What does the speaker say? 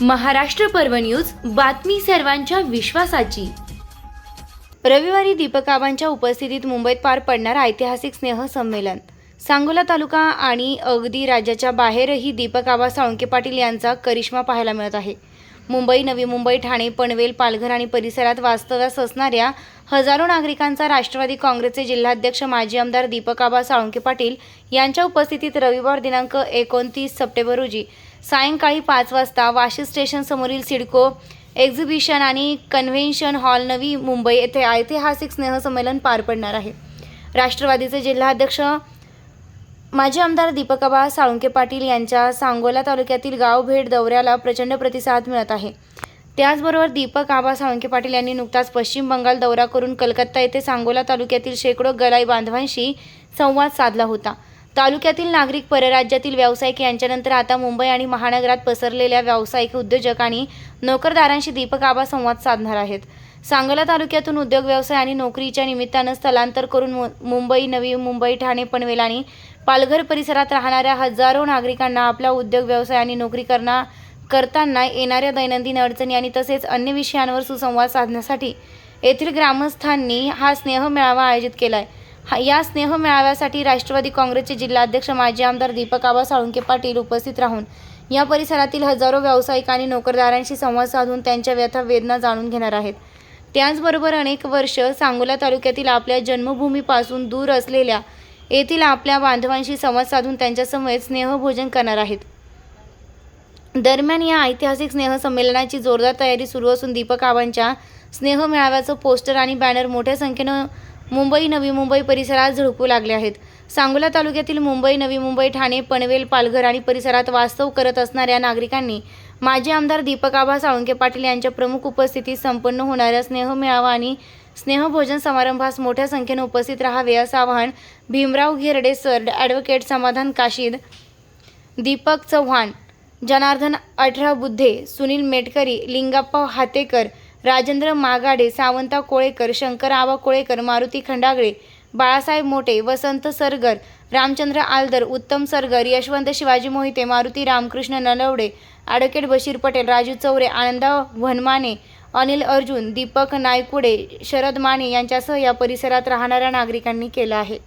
महाराष्ट्र पर्व न्यूज बातमी सर्वांच्या विश्वासाची. रविवारी दीपक आबांच्या उपस्थितीत मुंबईत पार पडणार ऐतिहासिक स्नेह संमेलन. सांगोला तालुका आणि अगदी राज्याच्या बाहेरही दीपक आबा साळुंके पाटील यांचा करिश्मा पाहायला मिळत आहे. मुंबई नवी मुंबई ठाणे पनवेल पालघर आणि परिसरात वास्तव्यास असणाऱ्या हजारो नागरिकांचा राष्ट्रवादी काँग्रेसचे जिल्हाध्यक्ष माजी आमदार दीपक आबा साळुंके पाटील यांच्या उपस्थितीत रविवार दिनांक एकोणतीस सप्टेंबर रोजी सायंकाळी पाच वाजता वाशी स्टेशन समोरील सिडको एक्झिबिशन आणि कन्व्हेन्शन हॉल नवी मुंबई येथे ऐतिहासिक स्नेहसंमेलन पार पडणार आहे. राष्ट्रवादीचे जिल्हाध्यक्ष माजी आमदार दीपकाबा साळुंके पाटील यांच्या सांगोला तालुक्यातील गाव भेट दौऱ्याला प्रचंड प्रतिसाद मिळत आहे. त्याचबरोबर दीपक आबा साळुंके पाटील यांनी नुकताच पश्चिम बंगाल दौरा करून कलकत्ता येथे सांगोला तालुक्यातील शेकडो गलाई बांधवांशी संवाद साधला होता. तालुक्यातील नागरिक परराज्यातील व्यावसायिक यांच्यानंतर आता मुंबई आणि महानगरात पसरलेल्या व्यावसायिक उद्योजक आणि नोकरदारांशी दीपक आबा संवाद साधणार आहेत. सांगोला तालुक्यातून उद्योग व्यवसाय आणि नोकरीच्या निमित्तानं स्थलांतर करून मु- मुंबई नवी मुंबई ठाणे पनवेल आणि पालघर परिसरात राहणाऱ्या हजारो नागरिकांना आपला उद्योग व्यवसाय आणि नोकरी करणार करताना येणाऱ्या दैनंदिन अडचणी आणि तसेच अन्य विषयांवर सुसंवाद साधण्यासाठी येथील ग्रामस्थांनी हा स्नेह मेळावा आयोजित केला आहे हा या स्नेह मेळाव्यासाठी राष्ट्रवादी काँग्रेसचे जिल्हाध्यक्ष माजी आमदार दीपक आबा साळुंके पाटील उपस्थित राहून या परिसरातील हजारो व्यावसायिक आणि नोकरदारांशी संवाद साधून त्यांच्या व्यथा वेदना जाणून घेणार आहेत. त्याचबरोबर अनेक वर्ष सांगोला तालुक्यातील आपल्या जन्मभूमीपासून दूर असलेल्या येथील आपल्या बांधवांशी संवाद साधून त्यांच्यासमवेत स्नेहभोजन करणार आहेत. दरम्यान या ऐतिहासिक स्नेह संमेलनाची जोरदार तयारी सुरू असून दीपक आबांच्या स्नेह मेळाव्याचं पोस्टर आणि बॅनर मोठ्या संख्येनं मुंबई नवी मुंबई परिसरात झळकू लागले आहेत. सांगोला तालुक्यातील मुंबई नवी मुंबई ठाणे पनवेल पालघर आणि परिसरात वास्तव करत असणाऱ्या नागरिकांनी माजी आमदार दीपक आभा साळुंके पाटील यांच्या प्रमुख उपस्थितीत संपन्न होणाऱ्या स्नेह मेळावा आणि स्नेहभोजन समारंभास मोठ्या संख्येने उपस्थित राहावे असं आवाहन भीमराव घेरडे सर ॲडव्होकेट समाधान काशीद दीपक चव्हाण जनार्दन अठरा बुद्धे सुनील मेटकरी लिंगाप्पा हातेकर राजेंद्र मागाडे सावंता कोळेकर शंकर आबा कोळेकर मारुती खंडागळे बाळासाहेब मोठे वसंत सरगर रामचंद्र आलदर उत्तम सरगर यशवंत शिवाजी मोहिते मारुती रामकृष्ण नलवडे ॲडव्होकेट बशीर पटेल राजू चौरे आनंदा वनमाने अनिल अर्जुन दीपक नायकुडे शरद माने यांच्यासह या परिसरात राहणाऱ्या नागरिकांनी केलं आहे.